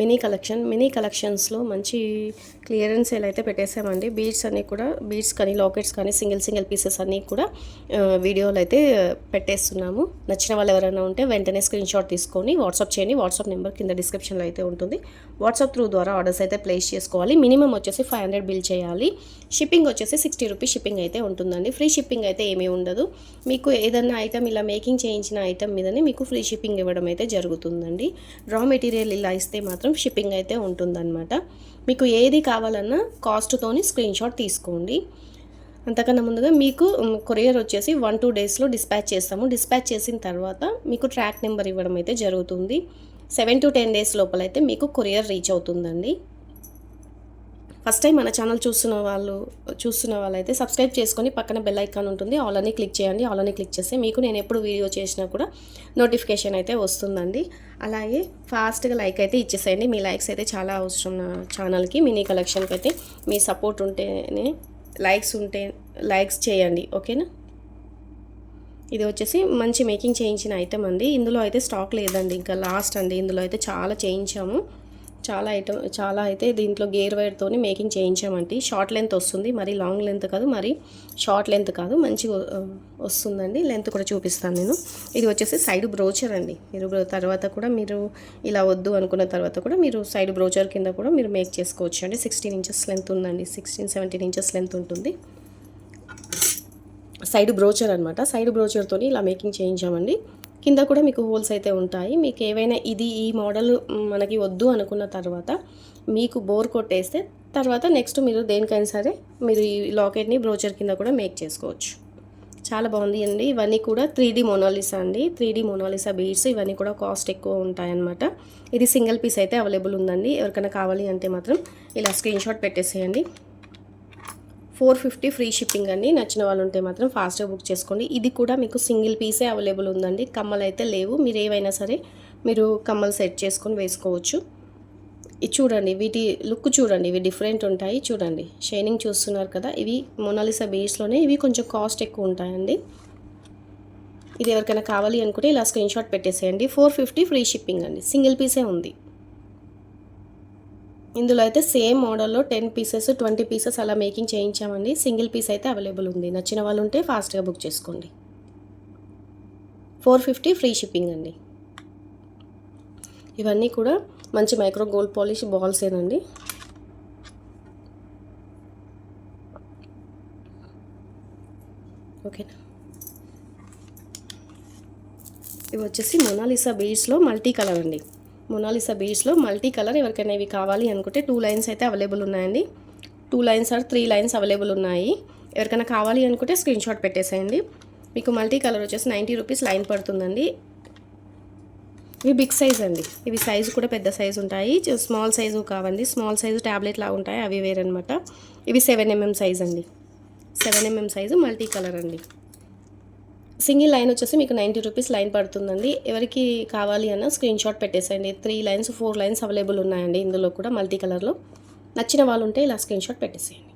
mini collection mini కలెక్షన్స్లో మంచి clearance sale అయితే పెట్టేసామండి బీడ్స్ అన్నీ కూడా బీడ్స్ కానీ లాకెట్స్ కానీ సింగిల్ సింగిల్ పీసెస్ అన్నీ కూడా వీడియోలు అయితే పెట్టేస్తున్నాము. నచ్చిన వాళ్ళు ఎవరైనా ఉంటే వెంటనే స్క్రీన్ షాట్ తీసుకొని వాట్సాప్ చేయండి. వాట్సాప్ నెంబర్ కింద డిస్క్రిప్షన్లో అయితే ఉంటుంది. వాట్సాప్ త్రూ ద్వారా ఆర్డర్స్ అయితే ప్లేస్ చేసుకోవాలి. మినిమం వచ్చేసి ఫైవ్ హండ్రెడ్ బిల్ చేయాలి. షిప్పింగ్ వచ్చేసి సిక్స్టీ రూపీస్ షిప్పింగ్ అయితే ఉంటుందండి. ఫ్రీ షిప్పింగ్ అయితే ఏమీ ఉండదు. మీకు ఏదన్నా ఐటమ్ ఇలా మేకింగ్ చేయించిన ఐటమ్ మీదనే మీకు ఫ్రీ షిప్పింగ్ ఇవ్వడం అయితే జరుగుతుందండి. రా మెటీరియల్ ఇలా ఇస్తే మాత్రం మాత్రం షిప్పింగ్ అయితే ఉంటుందన్నమాట. మీకు ఏది కావాలన్నా కాస్ట్తోని స్క్రీన్ షాట్ తీసుకోండి. అంతకన్నా ముందుగా మీకు కొరియర్ వచ్చేసి వన్ టూ డేస్లో డిస్పాచ్ చేస్తాము. డిస్పాచ్ చేసిన తర్వాత మీకు ట్రాక్ నెంబర్ ఇవ్వడం అయితే జరుగుతుంది. సెవెన్ టు టెన్ డేస్ లోపల అయితే మీకు కొరియర్ రీచ్ అవుతుందండి. ఫస్ట్ టైం మన ఛానల్ చూస్తున్న వాళ్ళు చూస్తున్న వాళ్ళైతే సబ్స్క్రైబ్ చేసుకొని పక్కన బెల్ ఐకాన్ ఉంటుంది. ఆల్ అని క్లిక్ చేయండి. ఆల్ అని క్లిక్ చేస్తే మీకు నేను ఎప్పుడు వీడియో చేసినా కూడా నోటిఫికేషన్ అయితే వస్తుందండి. అలాగే ఫాస్ట్గా లైక్ అయితే ఇచ్చేసేయండి. మీ లైక్స్ అయితే చాలా అవసరం నా ఛానల్కి. మినీ కలెక్షన్కి అయితే మీ సపోర్ట్ ఉంటేనే లైక్స్ ఉంటే లైక్స్ చేయండి. ఓకేనా? ఇది వచ్చేసి మంచి మేకింగ్ చేయించిన ఐటెం అండి. ఇందులో అయితే స్టాక్ లేదండి. ఇంకా లాస్ట్ అండి. ఇందులో అయితే చాలా చేయించాము. చాలా ఐటమ్ చాలా అయితే దీంట్లో గేర్ వైర్తో మేకింగ్ చేయించామండి. షార్ట్ లెంత్ వస్తుంది. మరి లాంగ్ లెంత్ కాదు మరి షార్ట్ లెంత్ కాదు. మంచిగా వస్తుందండి. లెంత్ కూడా చూపిస్తాను నేను. ఇది వచ్చేసి సైడ్ బ్రోచర్ అండి. మీరు తర్వాత కూడా మీరు ఇలా వద్దు అనుకున్న తర్వాత కూడా మీరు సైడ్ బ్రోచర్ కింద కూడా మీరు మేక్ చేసుకోవచ్చు అండి సిక్స్టీన్ ఇంచెస్ లెంత్ ఉందండి. సిక్స్టీన్ సెవెంటీన్ ఇంచెస్ లెంత్ ఉంటుంది. సైడ్ బ్రోచర్ అనమాట సైడ్ బ్రోచర్తో ఇలా మేకింగ్ చేయించామండి. కింద కూడా మీకు హోల్స్ అయితే ఉంటాయి. మీకు ఏవైనా ఇది ఈ మోడల్ మనకి వద్దు అనుకున్న తర్వాత మీకు బోర్ కొట్టేస్తే తర్వాత నెక్స్ట్ మీరు దేనికైనా సరే మీరు ఈ లాకెట్ని బ్రోచర్ కింద కూడా మేక్ చేసుకోవచ్చు. చాలా బాగుంది అండి. ఇవన్నీ కూడా త్రీ డీ మోనాలిసా అండి. Three D Mona Lisa beads ఇవన్నీ కూడా కాస్ట్ ఎక్కువ ఉంటాయన్నమాట. ఇది సింగిల్ పీస్ అయితే అవైలబుల్ ఉందండి. ఎవరికైనా కావాలి అంటే మాత్రం ఇలా స్క్రీన్ షాట్ పెట్టేసేయండి. ఫోర్ ఫిఫ్టీ ఫ్రీ షిప్పింగ్ అండి. నచ్చిన వాళ్ళు ఉంటే మాత్రం ఫాస్ట్గా బుక్ చేసుకోండి. ఇది కూడా మీకు సింగిల్ పీసే అవైలబుల్ ఉందండి. కమ్మలు అయితే లేవు. మీరు ఏవైనా సరే మీరు కమ్మలు సెట్ చేసుకొని వేసుకోవచ్చు. ఇది చూడండి వీటి లుక్ చూడండి. ఇవి డిఫరెంట్ ఉంటాయి. చూడండి. షైనింగ్ చూస్తున్నారు కదా ఇవి మొనాలిసా బేస్లోనే ఇవి కొంచెం కాస్ట్ ఎక్కువ ఉంటాయండి. ఇది ఎవరికైనా కావాలి అనుకుంటే ఇలా స్క్రీన్ షాట్ పెట్టేసేయండి. ఫోర్ ఫిఫ్టీ ఫ్రీ షిప్పింగ్ అండి. సింగిల్ పీసే ఉంది. ఇందులో అయితే సేమ్ మోడల్లో టెన్ పీసెస్ ట్వంటీ పీసెస్ అలా మేకింగ్ చేయించామండి. సింగిల్ పీస్ అయితే అవైలబుల్ ఉంది. నచ్చిన వాళ్ళు ఉంటే ఫాస్ట్గా బుక్ చేసుకోండి. ఫోర్ ఫిఫ్టీ ఫ్రీ షిప్పింగ్ అండి. ఇవన్నీ కూడా మంచి మైక్రో గోల్డ్ పాలిష్ బాల్సేనండి ఓకేనా? ఇవి వచ్చేసి మొనాలిసా బీడ్స్లో మల్టీ కలర్ అండి. మొనాలిసా బీడ్స్లో మల్టీ కలర్ ఎవరికైనా ఇవి కావాలి అనుకుంటే టూ లైన్స్ అయితే అవైలబుల్ ఉన్నాయండి. Two lines or three lines available ఉన్నాయి. ఎవరికైనా కావాలి అనుకుంటే స్క్రీన్ షాట్ పెట్టేసేయండి. మీకు మల్టీ కలర్ వచ్చేసి నైంటీ రూపీస్ లైన్ పడుతుందండి. ఇవి బిగ్ సైజ్ అండి. ఇవి సైజు కూడా పెద్ద సైజు ఉంటాయి. స్మాల్ సైజు కావండి. స్మాల్ సైజు ట్యాబ్లెట్ లాగా ఉంటాయి. అవి వేరనమాట ఇవి సెవెన్ ఎంఎం సైజ్ అండి. Seven mm size multi colour అండి. సింగిల్ లైన్ వచ్చేసి మీకు నైంటీ రూపీస్ లైన్ పడుతుందండి. ఎవరికి కావాలి అన్న స్క్రీన్ షాట్ పెట్టేసేయండి. Three lines four lines available ఉన్నాయండి ఇందులో కూడా మల్టీ కలర్లో. నచ్చిన వాళ్ళు ఉంటే ఇలా స్క్రీన్ షాట్ పెట్టేసేయండి.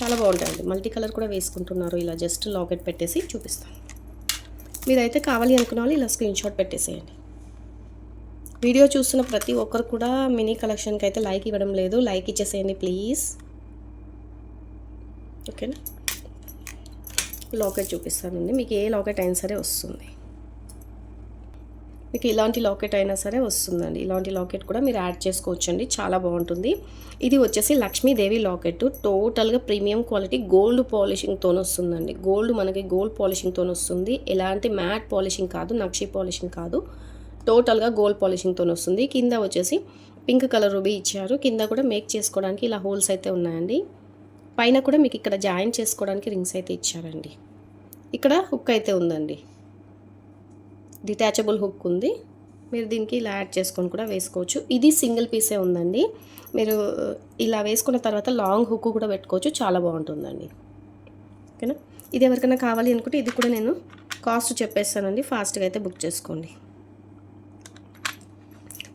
చాలా బాగుంటాయండి. మల్టీ కలర్ కూడా వేసుకుంటున్నారు. ఇలా జస్ట్ లాకెట్ పెట్టేసి చూపిస్తాను. మీరైతే కావాలి అనుకున్న వాళ్ళు ఇలా స్క్రీన్ షాట్ పెట్టేసేయండి. వీడియో చూస్తున్న ప్రతి ఒక్కరు కూడా మినీ కలెక్షన్కి అయితే లైక్ ఇవ్వడం లేదు. లైక్ ఇచ్చేసేయండి ప్లీజ్. ఓకేనా? లాకెట్ చూపిస్తానండి. మీకు ఏ లాకెట్ అయినా సరే వస్తుంది. మీకు ఇలాంటి లాకెట్ అయినా సరే వస్తుందండి. ఇలాంటి లాకెట్ కూడా మీరు యాడ్ చేసుకోవచ్చండి. చాలా బాగుంటుంది. ఇది వచ్చేసి లక్ష్మీదేవి లాకెట్. టోటల్గా ప్రీమియం క్వాలిటీ గోల్డ్ పాలిషింగ్తో వస్తుందండి. గోల్డ్ మనకి గోల్డ్ పాలిషింగ్తో వస్తుంది. ఎలాంటి మ్యాట్ పాలిషింగ్ కాదు నక్షి పాలిషింగ్ కాదు. టోటల్గా గోల్డ్ పాలిషింగ్తో వస్తుంది. కింద వచ్చేసి పింక్ కలర్ రూబీ ఇచ్చారు. కింద కూడా మేక్ చేసుకోవడానికి ఇలా హోల్స్ అయితే ఉన్నాయండి. పైన కూడా మీకు ఇక్కడ జాయిన్ చేసుకోవడానికి రింగ్స్ అయితే ఇచ్చారండి. ఇక్కడ హుక్ అయితే ఉందండి. డిటాచబుల్ హుక్ ఉంది. మీరు దీనికి ఇలా యాడ్ చేసుకొని కూడా వేసుకోవచ్చు. ఇది సింగిల్ పీసే ఉందండి. మీరు uh, ఇలా వేసుకున్న తర్వాత లాంగ్ హుక్ కూడా పెట్టుకోవచ్చు. చాలా బాగుంటుందండి. ఓకేనా? ఇది ఎవరికైనా కావాలి అనుకుంటే ఇది కూడా నేను కాస్ట్ చెప్పేస్తానండి. ఫాస్ట్గా అయితే బుక్ చేసుకోండి.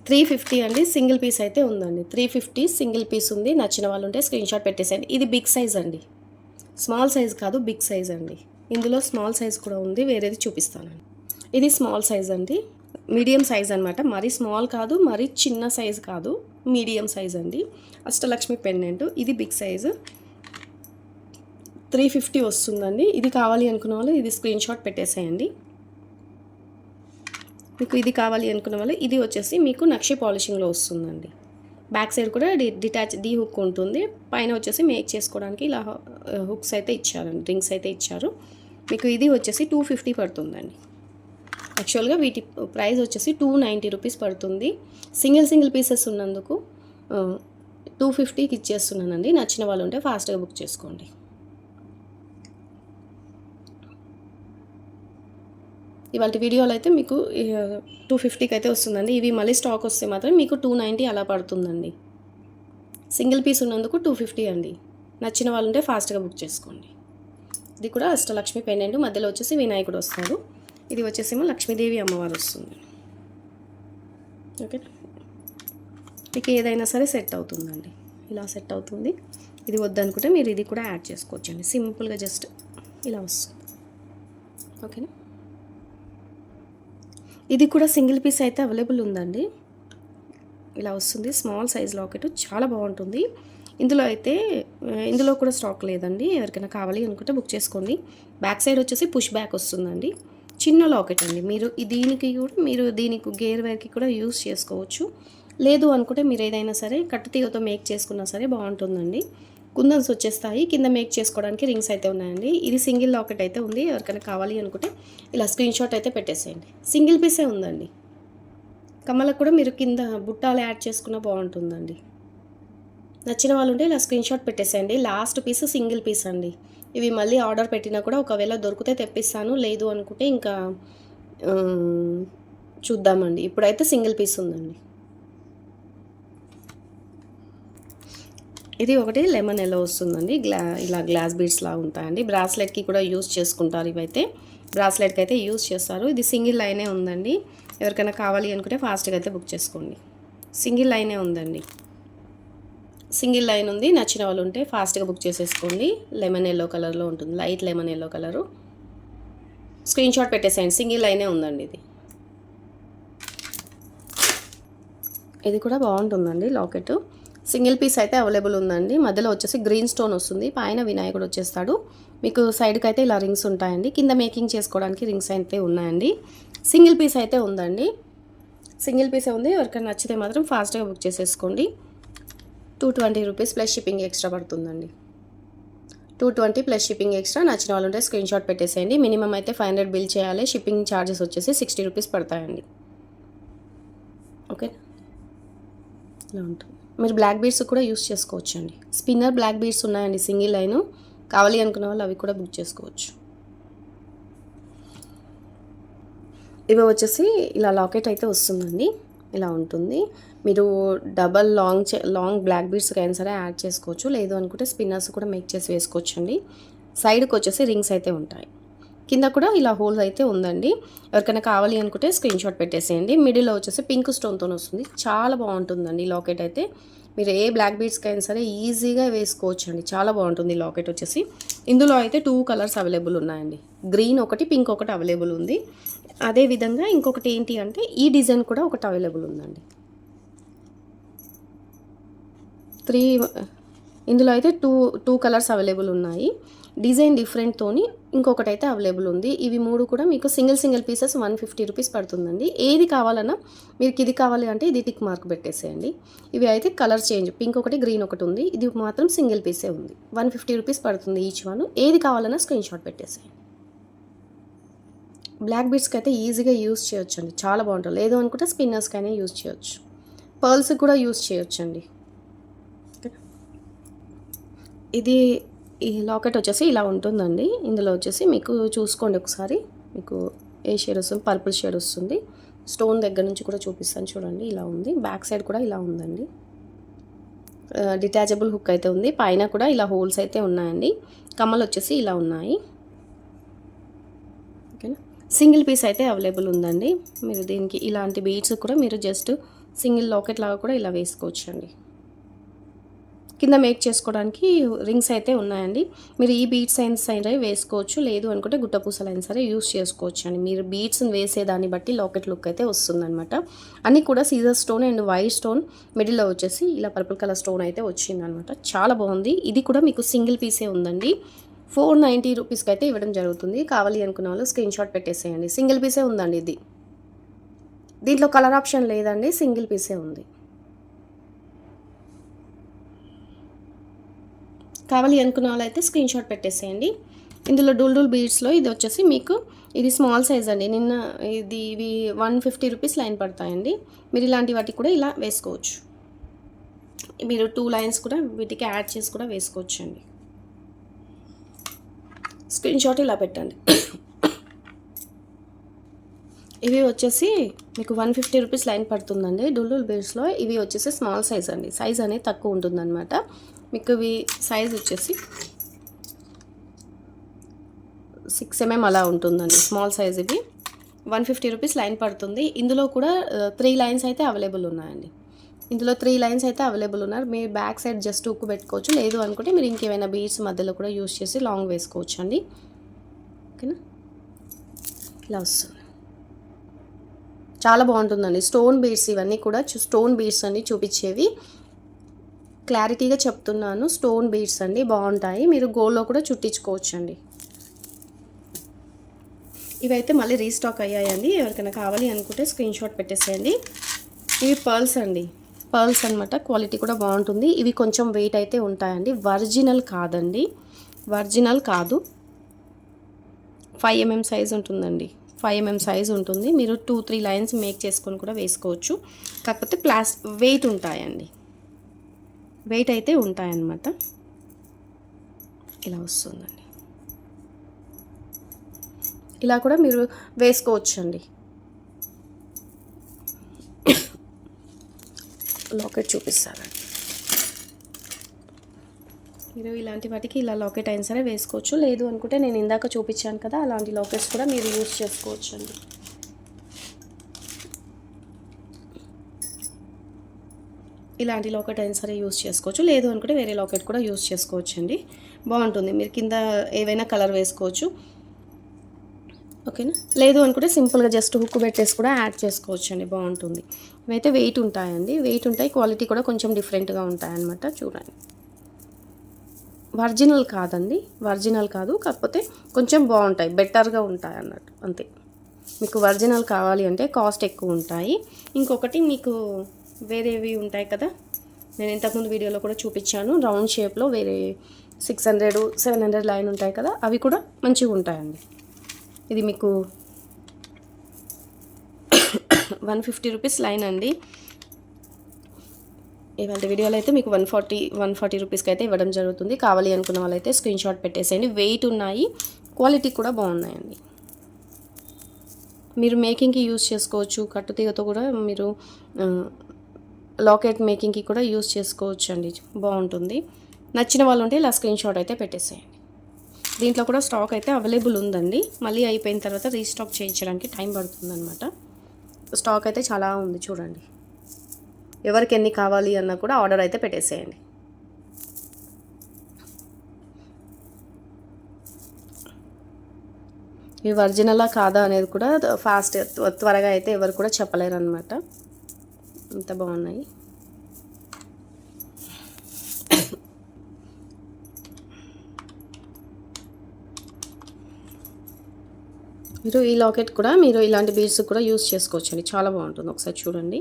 త్రీ ఫిఫ్టీ అండి. సింగిల్ పీస్ అయితే ఉందండి. త్రీ ఫిఫ్టీ సింగిల్ పీస్ ఉంది. నచ్చిన వాళ్ళు ఉంటే స్క్రీన్ షాట్ పెట్టేసేయండి. ఇది బిగ్ సైజ్ అండి. స్మాల్ సైజ్ కాదు బిగ్ సైజ్ అండి. ఇందులో స్మాల్ సైజ్ కూడా ఉంది వేరేది చూపిస్తానండి ఇది స్మాల్ సైజ్ అండి. మీడియం సైజ్ అనమాట మరీ స్మాల్ కాదు మరీ చిన్న సైజ్ కాదు. మీడియం సైజ్ అండి. అష్టలక్ష్మి పెండెంట్. ఇది బిగ్ సైజు. త్రీ ఫిఫ్టీ వస్తుందండి. ఇది కావాలి అనుకున్న వాళ్ళు ఇది స్క్రీన్ షాట్ పెట్టేసేయండి. మీకు ఇది కావాలి అనుకున్న వాళ్ళు ఇది వచ్చేసి మీకు నక్షి పాలిషింగ్లో వస్తుందండి. బ్యాక్ సైడ్ కూడా డి డిటాచ్ డి హుక్ ఉంటుంది. పైన వచ్చేసి మేక్ చేసుకోవడానికి ఇలా హుక్స్ అయితే ఇచ్చారండి. రింగ్స్ అయితే ఇచ్చారు. మీకు ఇది వచ్చేసి టూ ఫిఫ్టీ పడుతుందండి. యాక్చువల్గా వీటి ప్రైస్ వచ్చేసి టూ నైంటీ రూపీస్ పడుతుంది. సింగిల్ సింగిల్ పీసెస్ ఉన్నందుకు టూ ఫిఫ్టీకి ఇచ్చేస్తున్నానండి. నచ్చిన వాళ్ళు ఉంటే ఫాస్ట్గా బుక్ చేసుకోండి. ఇవాళ వీడియోలో అయితే మీకు టూ ఫిఫ్టీకి అయితే వస్తుందండి. ఇవి మళ్ళీ స్టాక్ వస్తే మాత్రం మీకు టూ నైంటీ అలా పడుతుందండి. సింగిల్ పీస్ ఉన్నందుకు టూ ఫిఫ్టీ అండి. నచ్చిన వాళ్ళు ఉంటే ఫాస్ట్గా బుక్ చేసుకోండి. ఇది కూడా అష్టలక్ష్మి పెన్నెండు. మధ్యలో వచ్చేసి వినాయకుడు వస్తాడు. ఇది వచ్చేసేమో లక్ష్మీదేవి అమ్మవారు వస్తుంది. ఓకే. మీకు ఏదైనా సరే సెట్ అవుతుందండి. ఇలా సెట్ అవుతుంది. ఇది వద్దనుకుంటే మీరు ఇది కూడా యాడ్ చేసుకోవచ్చండి. సింపుల్గా జస్ట్ ఇలా వస్తుంది. ఓకేనా? ఇది కూడా సింగిల్ పీస్ అయితే అవైలబుల్ ఉందండి. ఇలా వస్తుంది. Small size locket. చాలా బాగుంటుంది. ఇందులో అయితే ఇందులో కూడా స్టాక్ లేదండి. ఎవరికైనా కావాలి అనుకుంటే బుక్ చేసుకోండి. బ్యాక్ సైడ్ వచ్చేసి పుష్ బ్యాక్ వస్తుందండి. చిన్న లాకెట్ అండి. మీరు దీనికి కూడా మీరు దీనికి గేర్ వేర్కి కూడా యూస్ చేసుకోవచ్చు. లేదు అనుకుంటే మీరు ఏదైనా సరే కట్టుతీగతో మేక్ చేసుకున్నా సరే బాగుంటుందండి. కుందన్స్ వచ్చేస్తాయి. కింద మేక్ చేసుకోవడానికి రింగ్స్ అయితే ఉన్నాయండి. ఇది సింగిల్ లాకెట్ అయితే ఉంది. ఎవరికైనా కావాలి అనుకుంటే ఇలా స్క్రీన్ షాట్ అయితే పెట్టేసేయండి. సింగిల్ పీసే ఉందండి. కమ్మలకు కూడా మీరు కింద బుట్టాలు యాడ్ చేసుకున్నా బాగుంటుందండి. నచ్చిన వాళ్ళు ఉంటే ఇలా స్క్రీన్ షాట్ పెట్టేసేయండి. లాస్ట్ పీస్ సింగిల్ పీస్ అండి. ఇవి మళ్ళీ ఆర్డర్ పెట్టినా కూడా ఒకవేళ దొరికితే తెప్పిస్తాను. లేదు అనుకుంటే ఇంకా చూద్దామండి. ఇప్పుడైతే సింగిల్ పీస్ ఉందండి. ఇది ఒకటి లెమన్ ఎల్లో వస్తుందండి. గ్లా ఇలా గ్లాస్ బీడ్స్ లాగా ఉంటాయండి. బ్రాస్లెట్కి కూడా యూస్ చేసుకుంటారు ఇవైతే. బ్రాస్లెట్కి అయితే యూస్ చేస్తారు. ఇది సింగిల్ లైనే ఉందండి. ఎవరికైనా కావాలి అనుకుంటే ఫాస్ట్గా అయితే బుక్ చేసుకోండి. సింగిల్ లైనే ఉందండి. సింగిల్ లైన్ ఉంది నచ్చిన వాళ్ళు ఉంటే ఫాస్ట్గా బుక్ చేసేసుకోండి. లెమన్ ఎల్లో కలర్లో ఉంటుంది light lemon yellow colour. Screen shot పెట్టేసేయండి సింగిల్ లైనే ఉందండి ఇది. ఇది కూడా బాగుంటుందండి లాకెట్. సింగిల్ పీస్ అయితే అవైలబుల్ ఉందండి. మధ్యలో వచ్చేసి గ్రీన్ స్టోన్ వస్తుంది పైన వినాయకుడు వచ్చేస్తాడు. మీకు సైడ్కి అయితే ఇలా రింగ్స్ ఉంటాయండి. కింద మేకింగ్ చేసుకోవడానికి రింగ్స్ అయితే ఉన్నాయండి. సింగిల్ పీస్ అయితే ఉందండి. సింగిల్ పీసే ఉంది ఎవరికైనా నచ్చితే మాత్రం ఫాస్ట్గా బుక్ చేసేసుకోండి. Two twenty rupees plus shipping extra పడుతుందండి. Two twenty plus shipping extra నచ్చిన వాళ్ళు ఉంటే స్క్రీన్ షాట్ పెట్టేసేయండి. మినిమం అయితే ఫైవ్ హండ్రెడ్ బిల్ చేయాలి. షిప్పింగ్ ఛార్జెస్ వచ్చేసి సిక్స్టీ రూపీస్ పడతాయండి. ఓకే? ఇలా ఉంటుంది. మీరు బ్లాక్ బీడ్స్ కూడా యూస్ చేసుకోవచ్చు అండి స్పిన్నర్ బ్లాక్ బీడ్స్ ఉన్నాయండి సింగిల్ లైన్. కావాలి అనుకున్న వాళ్ళు అవి కూడా బుక్ చేసుకోవచ్చు. ఇవి వచ్చేసి ఇలా లాకెట్ అయితే వస్తుందండి. ఇలా ఉంటుంది. మీరు డబల్ లాంగ్ చే- లాంగ్ బ్లాక్ బీడ్స్కి అయినా సరే యాడ్ చేసుకోవచ్చు. లేదు అనుకుంటే స్పిన్నర్స్ కూడా మేక్ చేసి వేసుకోవచ్చు అండి సైడ్కి వచ్చేసి రింగ్స్ అయితే ఉంటాయి. కింద కూడా ఇలా హోల్స్ అయితే ఉందండి. ఎవరికైనా కావాలి అనుకుంటే స్క్రీన్ షాట్ పెట్టేసేయండి. మిడిల్లో వచ్చేసి పింక్ స్టోన్తో వస్తుంది. చాలా బాగుంటుందండి లాకెట్ అయితే. మీరు ఏ బ్లాక్ బీడ్స్కి అయినా సరే ఈజీగా వేసుకోవచ్చు అండి చాలా బాగుంటుంది లాకెట్ వచ్చేసి. ఇందులో అయితే టూ కలర్స్ అవైలబుల్ ఉన్నాయండి. గ్రీన్ ఒకటి పింక్ ఒకటి అవైలబుల్ ఉంది. అదే విధంగా ఇంకొకటి ఏంటి అంటే ఈ డిజైన్ కూడా ఒకటి అవైలబుల్ ఉందండి. త్రీ ఇందులో అయితే టూ టూ కలర్స్ అవైలబుల్ ఉన్నాయి. డిజైన్ డిఫరెంట్తోని ఇంకొకటి అయితే అవైలబుల్ ఉంది. ఇవి మూడు కూడా మీకు single single pieces one fifty rupees పడుతుందండి. ఏది కావాలన్నా మీకు ఇది కావాలి అంటే ఇది టిక్ మార్క్ పెట్టేసేయండి. ఇవి అయితే కలర్ చేంజ్ పింక్ ఒకటి గ్రీన్ ఒకటి ఉంది. ఇది మాత్రం సింగిల్ పీసే ఉంది. వన్ ఫిఫ్టీ రూపీస్ పడుతుంది ఈచ్ వన్. ఏది కావాలన్నా స్క్రీన్ షాట్ పెట్టేసేయండి. బ్లాక్ బీడ్స్కి అయితే ఈజీగా యూస్ చేయొచ్చు అండి చాలా బాగుంటుంది. లేదు అనుకుంటే స్పిన్నర్స్కైనా యూస్ చేయొచ్చు. పర్ల్స్ కూడా యూస్ చేయొచ్చండి. ఇది ఈ లాకెట్ వచ్చేసి ఇలా ఉంటుందండి. ఇందులో వచ్చేసి మీకు చూసుకోండి ఒకసారి. మీకు ఏ షేడ్ వస్తుంది? పర్పుల్ షేడ్ వస్తుంది. స్టోన్ దగ్గర నుంచి కూడా చూపిస్తాను చూడండి. ఇలా ఉంది. బ్యాక్ సైడ్ కూడా ఇలా ఉందండి. డిటాచబుల్ హుక్ అయితే ఉంది. పైన కూడా ఇలా హోల్స్ అయితే ఉన్నాయండి. కమ్మలు వచ్చేసి ఇలా ఉన్నాయి. సింగిల్ పీస్ అయితే అవైలబుల్ ఉందండి. మీరు దీనికి ఇలాంటి బీడ్స్ కూడా మీరు జస్ట్ సింగిల్ లాకెట్ లాగా కూడా ఇలా వేసుకోవచ్చు అండి కింద మేక్ చేసుకోవడానికి రింగ్స్ అయితే ఉన్నాయండి. మీరు ఈ బీట్స్ అయిన సరే వేసుకోవచ్చు. లేదు అనుకుంటే గుట్టపూసలు అయినా సరే యూస్ చేసుకోవచ్చు అండి మీరు బీట్స్ వేసేదాన్ని బట్టి లాకెట్ లుక్ అయితే వస్తుందన్నమాట. అన్నీ కూడా సీజర్ స్టోన్ అండ్ వైట్ స్టోన్ మిడిల్లో వచ్చేసి ఇలా పర్పుల్ కలర్ స్టోన్ అయితే వచ్చిందనమాట చాలా బాగుంది. ఇది కూడా మీకు సింగిల్ పీసే ఉందండి. ఫోర్ నైంటీ రూపీస్కి అయితే ఇవ్వడం జరుగుతుంది. కావాలి అనుకున్న వాళ్ళు స్క్రీన్ షాట్ పెట్టేసేయండి. సింగిల్ పీసే ఉందండి ఇది. దీంట్లో కలర్ ఆప్షన్ లేదండి. సింగిల్ పీసే ఉంది. కావాలి అనుకున్న వాళ్ళైతే స్క్రీన్ షాట్ పెట్టేసేయండి. ఇందులో డూల్ డూల్ బీడ్స్లో ఇది వచ్చేసి మీకు ఇది స్మాల్ సైజ్ అండి. నిన్న ఇది ఇవి వన్ ఫిఫ్టీ రూపీస్ లైన్ పడతాయండి. మీరు ఇలాంటి వాటికి కూడా ఇలా వేసుకోవచ్చు. మీరు టూ లైన్స్ కూడా వీటికి యాడ్ చేసి కూడా వేసుకోవచ్చు అండి స్క్రీన్ షాట్ ఇలా పెట్టండి. ఇవి వచ్చేసి మీకు వన్ ఫిఫ్టీ రూపీస్ లైన్ పడుతుందండి. డుల్డుల్ బీడ్స్లో ఇవి వచ్చేసి స్మాల్ సైజ్ అండి. సైజ్ అనేది తక్కువ ఉంటుందన్నమాట. మీకు ఇవి సైజ్ వచ్చేసి సిక్స్ ఎంఎం అలా ఉంటుందండి. స్మాల్ సైజ్ ఇవి. వన్ ఫిఫ్టీ రూపీస్ లైన్ పడుతుంది. ఇందులో కూడా త్రీ లైన్స్ అయితే అవైలబుల్ ఉన్నాయండి. ఇందులో త్రీ లైన్స్ అయితే అవైలబుల్ ఉన్నారు. మీరు బ్యాక్ సైడ్ జస్ట్ ఉక్కు పెట్టుకోవచ్చు. లేదు అనుకుంటే మీరు ఇంకేమైనా బీడ్స్ మధ్యలో కూడా యూస్ చేసి లాంగ్ వేసుకోవచ్చు అండి ఓకేనా? ఇలా వస్తుంది. చాలా బాగుంటుందండి. స్టోన్ బీడ్స్ ఇవన్నీ కూడా స్టోన్ బీడ్స్ అన్ని చూపించేవి. క్లారిటీగా చెప్తున్నాను. స్టోన్ బీడ్స్ అండి బాగుంటాయి. మీరు గోల్డ్లో కూడా చుట్టించుకోవచ్చు అండి ఇవైతే మళ్ళీ రీస్టాక్ అయ్యాయండి. ఎవరికైనా కావాలి అనుకుంటే స్క్రీన్ షాట్ పెట్టేసేయండి. ఇవి పర్ల్స్ అండి. పర్ల్స్ అనమాట క్వాలిటీ కూడా బాగుంటుంది. ఇవి కొంచెం వెయిట్ అయితే ఉంటాయండి. ఒరిజినల్ కాదండి. ఒరిజినల్ కాదు. ఫైవ్ ఎంఎం సైజ్ ఉంటుందండి. ఫైవ్ ఎంఎం సైజ్ ఉంటుంది. మీరు టూ త్రీ లైన్స్ మేక్ చేసుకొని కూడా వేసుకోవచ్చు. కాకపోతే ప్లాస్ వెయిట్ ఉంటాయండి. వెయిట్ అయితే ఉంటాయన్నమాట. ఇలా వస్తుందండి. ఇలా కూడా మీరు వేసుకోవచ్చండి. లాకెట్ చూపిస్తానండి మీరు ఇలాంటి వాటికి ఇలా లాకెట్ అయినా సరే వేసుకోవచ్చు. లేదు అనుకుంటే నేను ఇందాక చూపించాను కదా అలాంటి లాకెట్స్ కూడా మీరు యూజ్ చేసుకోవచ్చు అండి ఇలాంటి లాకెట్ అయినా సరే యూస్ చేసుకోవచ్చు. లేదు అనుకుంటే వేరే లాకెట్ కూడా యూస్ చేసుకోవచ్చు అండి బాగుంటుంది. మీరు కింద ఏవైనా కలర్ వేసుకోవచ్చు. ఓకేనా? లేదు అనుకుంటే సింపుల్గా జస్ట్ హుక్ పెట్టేసి కూడా యాడ్ చేసుకోవచ్చు అండి బాగుంటుంది. ఇవైతే వెయిట్ ఉంటాయండి. వెయిట్ ఉంటాయి. క్వాలిటీ కూడా కొంచెం డిఫరెంట్గా ఉంటాయన్నమాట. చూడండి. ఒరిజినల్ కాదండి. ఒరిజినల్ కాదు. కాకపోతే కొంచెం బాగుంటాయి. బెటర్గా ఉంటాయి అన్నట్టు అంతే. మీకు ఒరిజినల్ కావాలి అంటే కాస్ట్ ఎక్కువ ఉంటాయి. ఇంకొకటి మీకు వేరేవి ఉంటాయి కదా? నేను ఇంతకుముందు వీడియోలో కూడా చూపించాను. రౌండ్ షేప్లో వేరే six hundred seven hundred line ఉంటాయి కదా? అవి కూడా మంచిగా ఉంటాయండి. ఇది మీకు వన్ ఫిఫ్టీ రూపీస్ లైన్ అండి. ఇవాళ వీడియోలో అయితే మీకు వన్ ఫార్టీ వన్ ఫార్టీ రూపీస్కి అయితే ఇవ్వడం జరుగుతుంది. కావాలి అనుకున్న వాళ్ళైతే స్క్రీన్ షాట్ పెట్టేసేయండి. వెయిట్ ఉన్నాయి. క్వాలిటీ కూడా బాగున్నాయండి. మీరు మేకింగ్కి యూస్ చేసుకోవచ్చు. కట్టుతీగతో కూడా మీరు లాకెట్ మేకింగ్కి కూడా యూజ్ చేసుకోవచ్చు అండి బాగుంటుంది. నచ్చిన వాళ్ళు ఉంటే ఇలా స్క్రీన్ షాట్ అయితే పెట్టేసేయండి. దీంట్లో కూడా స్టాక్ అయితే అవైలబుల్ ఉందండి. మళ్ళీ అయిపోయిన తర్వాత రీస్టాక్ చేయించడానికి టైం పడుతుందన్నమాట. స్టాక్ అయితే చాలా ఉంది చూడండి. ఎవరికి ఎన్ని కావాలి అన్నా కూడా ఆర్డర్ అయితే పెట్టేసేయండి. ఇవి ఒరిజినలా కాదా అనేది కూడా ఫాస్ట్ త్వరగా అయితే ఎవరు కూడా చెప్పలేరు అనమాట ఇంత బాగున్నాయి. మీరు ఈ లాకెట్ కూడా మీరు ఇలాంటి బీడ్స్ కూడా యూస్ చేసుకోవచ్చు అండి చాలా బాగుంటుంది. ఒకసారి చూడండి.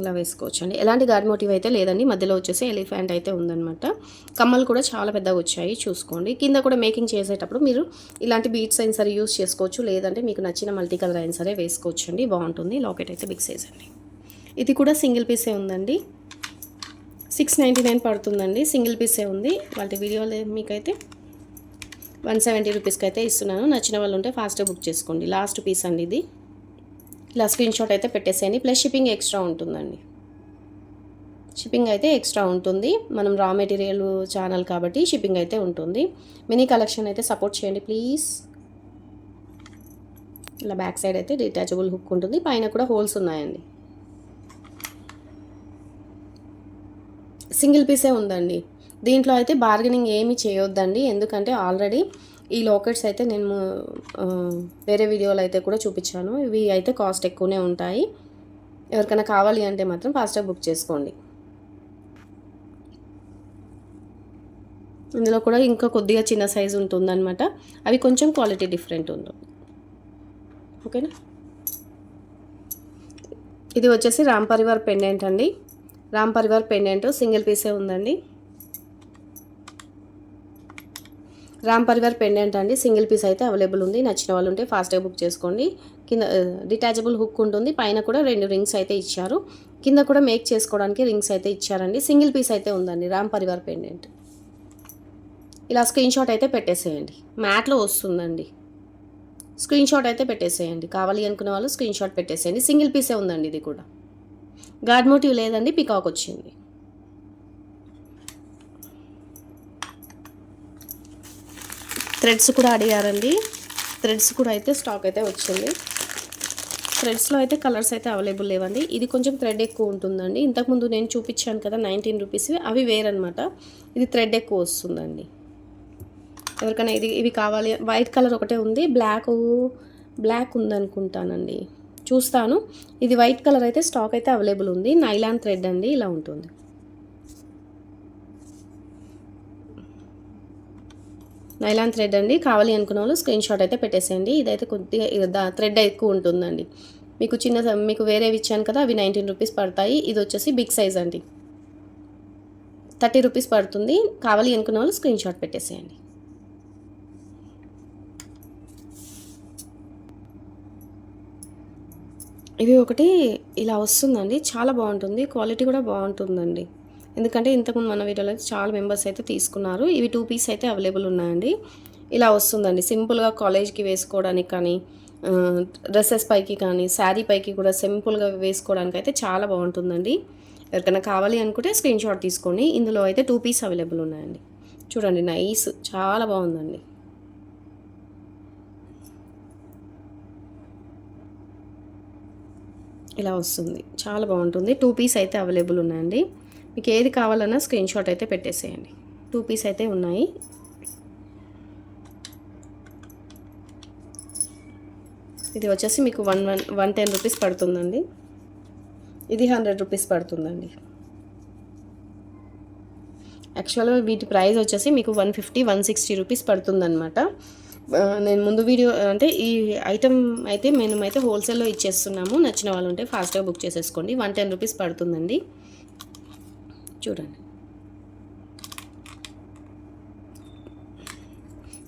ఇలా వేసుకోవచ్చు అండి ఎలాంటి గాడ్ మోటివ్ అయితే లేదండి. మధ్యలో వచ్చేసి ఎలిఫెంట్ అయితే ఉందన్నమాట. కమ్మలు కూడా చాలా పెద్దగా వచ్చాయి. చూసుకోండి. కింద కూడా మేకింగ్ చేసేటప్పుడు మీరు ఇలాంటి బీట్స్ అయిన సరే యూస్ చేసుకోవచ్చు. లేదంటే మీకు నచ్చిన మల్టీ కలర్ అయిన సరే వేసుకోవచ్చు అండి బాగుంటుంది. లాకెట్ అయితే బిగ్ సైజ్ అండి ఇది కూడా సింగిల్ పీసే ఉందండి. సిక్స్ నైంటీ నైన్ పడుతుందండి. సింగిల్ పీసే ఉంది. వాటి వీడియోలు మీకైతే వన్ సెవెంటీ రూపీస్కి అయితే ఇస్తున్నాను. నచ్చిన వాళ్ళు ఉంటే ఫాస్ట్గా బుక్ చేసుకోండి. లాస్ట్ పీస్ అండి ఇది. ఇలా స్క్రీన్ షాట్ అయితే పెట్టేసేయండి. ప్లస్ షిప్పింగ్ ఎక్స్ట్రా ఉంటుందండి. షిప్పింగ్ అయితే ఎక్స్ట్రా ఉంటుంది. మనం రా మెటీరియల్ ఛానల్ కాబట్టి షిప్పింగ్ అయితే ఉంటుంది. మినీ కలెక్షన్ అయితే సపోర్ట్ చేయండి ప్లీజ్. ఇలా బ్యాక్ సైడ్ అయితే డిటాచబుల్ హుక్ ఉంటుంది. పైన కూడా హోల్స్ ఉన్నాయండి. సింగిల్ పీసే ఉందండి. దీంట్లో అయితే బార్గెనింగ్ ఏమీ చేయొద్దండి. ఎందుకంటే ఆల్రెడీ ఈ లాకెట్స్ అయితే నేను వేరే వీడియోలో అయితే కూడా చూపించాను. ఇవి అయితే కాస్ట్ ఎక్కువనే ఉంటాయి. ఎవరికైనా కావాలి అంటే మాత్రం ఫాస్ట్గా బుక్ చేసుకోండి. ఇందులో కూడా ఇంకా కొద్దిగా చిన్న సైజు ఉంటుందన్నమాట. అవి కొంచెం క్వాలిటీ డిఫరెంట్ ఉంటుంది ఓకేనా ఇది వచ్చేసి రామ్ పరివార్ పెండెంట్ అండి. రామ్ పరివార్ పెండెంట్ సింగిల్ పీసే ఉందండి. రామ్ పరివార్ పెండెంట్ అండి. సింగిల్ పీస్ అయితే అవైలబుల్ ఉంది. నచ్చిన వాళ్ళు ఉంటే ఫాస్ట్గా బుక్ చేసుకోండి. కింద డిటాచబుల్ హుక్ ఉంటుంది. పైన కూడా రెండు రింగ్స్ అయితే ఇచ్చారు. కింద కూడా మేక్ చేసుకోవడానికి రింగ్స్ అయితే ఇచ్చారండి. సింగిల్ పీస్ అయితే ఉందండి రామ్ పరివార్ పెండెంట్ ఇలా స్క్రీన్ షాట్ అయితే పెట్టేసేయండి. మ్యాట్లో వస్తుందండి. స్క్రీన్ షాట్ అయితే పెట్టేసేయండి. కావాలి అనుకునే వాళ్ళు స్క్రీన్ షాట్ పెట్టేసేయండి. సింగిల్ పీసే ఉందండి ఇది కూడా. గాడ్ మోటివ్ లేదండి. పికాక్ వచ్చింది. థ్రెడ్స్ కూడా అడిగారండి. థ్రెడ్స్ కూడా అయితే స్టాక్ అయితే వచ్చింది. థ్రెడ్స్లో అయితే కలర్స్ అయితే అవైలబుల్ లేవండి. ఇది కొంచెం థ్రెడ్ ఎక్కువ ఉంటుందండి. ఇంతకుముందు నేను చూపించాను కదా నైన్టీన్ రూపీస్ అవి వేరనమాట ఇది థ్రెడ్ ఎక్కువ వస్తుందండి. ఎవరికైనా ఇది ఇవి కావాలి. వైట్ కలర్ ఒకటే ఉంది. బ్లాక్ బ్లాక్ ఉందనుకుంటానండి. చూస్తాను. ఇది వైట్ కలర్ అయితే స్టాక్ అయితే అవైలబుల్ ఉంది. నైలాన్ థ్రెడ్ అండి. ఇలా ఉంటుంది. నైలాన్ థ్రెడ్ అండి. కావాలి అనుకున్న వాళ్ళు స్క్రీన్ షాట్ అయితే పెట్టేసేయండి. ఇదైతే కొద్దిగా థ్రెడ్ ఎక్కువ ఉంటుందండి. మీకు చిన్న మీకు వేరేవి ఇచ్చాను కదా అవి నైన్టీన్ రూపీస్ పడతాయి. ఇది వచ్చేసి బిగ్ సైజ్ అండి. థర్టీ రూపీస్ పడుతుంది. కావాలి అనుకున్న వాళ్ళు స్క్రీన్ షాట్ పెట్టేసేయండి. ఇవి ఒకటి ఇలా వస్తుందండి. చాలా బాగుంటుంది. క్వాలిటీ కూడా బాగుంటుందండి. ఎందుకంటే ఇంతకుముందు మన వీడియోలో అయితే చాలా మెంబర్స్ అయితే తీసుకున్నారు. ఇవి టూ పీస్ అయితే అవైలబుల్ ఉన్నాయండి. ఇలా వస్తుందండి. సింపుల్గా కాలేజ్కి వేసుకోవడానికి కానీ డ్రెస్సెస్ పైకి కానీ శారీ పైకి కూడా సింపుల్గా వేసుకోవడానికి అయితే చాలా బాగుంటుందండి. ఎవరికైనా కావాలి అనుకుంటే స్క్రీన్ షాట్ తీసుకోండి. ఇందులో అయితే టూ పీస్ అవైలబుల్ ఉన్నాయండి. చూడండి నైస్ చాలా బాగుందండి. ఇలా వస్తుంది. చాలా బాగుంటుంది. టూ పీస్ అయితే అవైలబుల్ ఉన్నాయండి. మీకు ఏది కావాలన్నా స్క్రీన్ షాట్ అయితే పెట్టేసేయండి. టూ పీస్ అయితే ఉన్నాయి. ఇది వచ్చేసి మీకు one one one ten rupees పడుతుందండి. ఇది హండ్రెడ్ రూపీస్ పడుతుందండి. యాక్చువల్గా వీటి ప్రైస్ వచ్చేసి మీకు one fifty one sixty rupees పడుతుందన్నమాట. నేను ముందు వీడియో అంటే ఈ ఐటమ్ అయితే మేము అయితే హోల్సేల్లో ఇచ్చేస్తున్నాము. నచ్చిన వాళ్ళు ఉంటే ఫాస్ట్గా బుక్ చేసేసుకోండి. వన్ టెన్ రూపీస్ పడుతుందండి. చూడండి.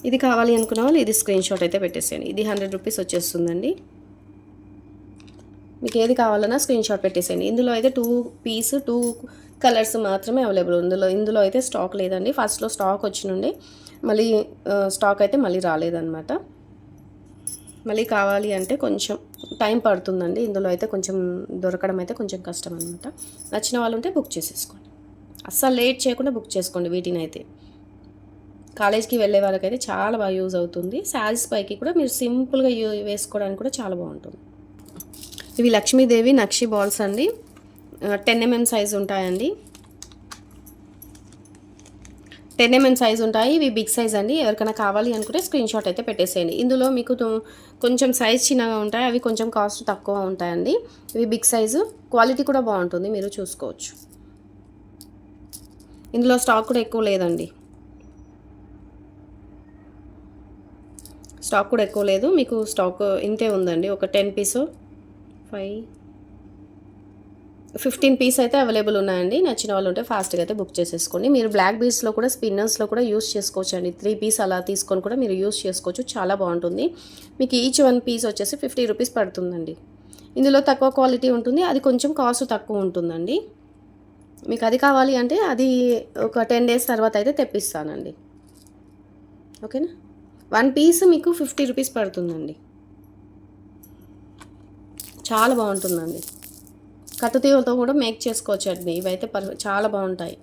ఇది కావాలి అనుకున్న వాళ్ళు ఇది స్క్రీన్ షాట్ అయితే పెట్టేసేయండి. ఇది హండ్రెడ్ రూపీస్ వచ్చేస్తుందండి. మీకు ఏది కావాలన్నా స్క్రీన్ షాట్ పెట్టేసేయండి. ఇందులో అయితే టూ పీస్ టూ కలర్స్ మాత్రమే అవైలబుల్ ఇందులో ఇందులో అయితే స్టాక్ లేదండి. ఫస్ట్లో స్టాక్ వచ్చినుండే మళ్ళీ స్టాక్ అయితే మళ్ళీ రాలేదన్నమాట. మళ్ళీ కావాలి అంటే కొంచెం టైం పడుతుందండి. ఇందులో అయితే కొంచెం దొరకడం అయితే కొంచెం కష్టం అనమాట నచ్చిన వాళ్ళు ఉంటే బుక్ చేసేసుకోండి. అస్సలు లేట్ చేయకుండా బుక్ చేసుకోండి వీటిని అయితే. కాలేజ్కి వెళ్ళే వాళ్ళకైతే చాలా బాగా యూజ్ అవుతుంది. శారీస్ పైకి కూడా మీరు సింపుల్గా యూ వేసుకోవడానికి కూడా చాలా బాగుంటుంది. ఇవి లక్ష్మీదేవి నక్షి బాల్స్ అండి. టెన్ ఎంఎం సైజ్ ఉంటాయండి. టెన్ ఎంఎం సైజ్ ఉంటాయి. ఇవి బిగ్ సైజ్ అండి. ఎవరికైనా కావాలి అనుకుంటే స్క్రీన్ షాట్ అయితే పెట్టేసేయండి. ఇందులో మీకు కొంచెం సైజ్ చిన్నగా ఉంటాయి. అవి కొంచెం కాస్ట్ తక్కువ ఉంటాయండి. ఇవి బిగ్ సైజు. క్వాలిటీ కూడా బాగుంటుంది. మీరు చూసుకోవచ్చు. ఇందులో స్టాక్ కూడా ఎక్కువ లేదండి. స్టాక్ కూడా ఎక్కువ లేదు. మీకు స్టాక్ ఇంతే ఉందండి. ఒక ten piece. Five. Fifteen piece అయితే అవైలబుల్ ఉన్నాయండి. నచ్చిన వాళ్ళు ఉంటే ఫాస్ట్గా అయితే బుక్ చేసేసుకోండి. మీరు బ్లాక్ బీడ్స్లో కూడా స్పిన్నర్స్లో కూడా యూస్ చేసుకోవచ్చు అండి త్రీ పీస్ అలా తీసుకొని కూడా మీరు యూస్ చేసుకోవచ్చు. చాలా బాగుంటుంది. మీకు ఈచ్ వన్ పీస్ వచ్చేసి ఫిఫ్టీ రూపీస్ పడుతుందండి. ఇందులో తక్కువ క్వాలిటీ ఉంటుంది. అది కొంచెం కాస్ట్ తక్కువ ఉంటుందండి. మీకు అది కావాలి అంటే అది ఒక టెన్ డేస్ తర్వాత అయితే తెప్పిస్తానండి. ఓకేనా? వన్ పీస్ మీకు ఫిఫ్టీ రూపీస్ పడుతుందండి. చాలా బాగుంటుందండి. కట్టుతీవులతో కూడా మేక్ చేసుకోవచ్చండి. ఇవైతే పర్ చాలా బాగుంటాయి.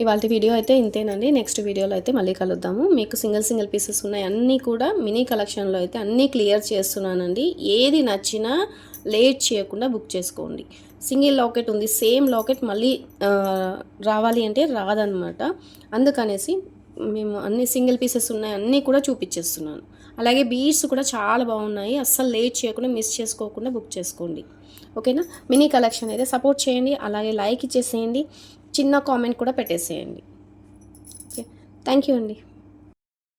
ఇవాళ వీడియో అయితే ఇంతేనండి. నెక్స్ట్ వీడియోలో అయితే మళ్ళీ కలుద్దాము. మీకు సింగిల్ సింగిల్ పీసెస్ ఉన్నాయి. అన్నీ కూడా మినీ కలెక్షన్లో అయితే అన్నీ క్లియర్ చేస్తున్నానండి. ఏది నచ్చినా లేట్ చేయకుండా బుక్ చేసుకోండి. సింగిల్ లాకెట్ ఉంది సేమ్ లాకెట్ మళ్ళీ రావాలి అంటే రాదనమాట అందుకనేసి మేము అన్ని సింగిల్ పీసెస్ ఉన్నాయి అన్నీ కూడా చూపించేస్తున్నాను అలాగే బీడ్స్ కూడా చాలా బాగున్నాయి అస్సలు లేట్ చేయకుండా మిస్ చేసుకోకుండా బుక్ చేసుకోండి. ఓకేనా? మినీ కలెక్షన్ అయితే సపోర్ట్ చేయండి అలాగే లైక్ ఇచ్చేసేయండి చిన్న కామెంట్ కూడా పెట్టేసేయండి. ఓకే? థ్యాంక్ యూ అండి.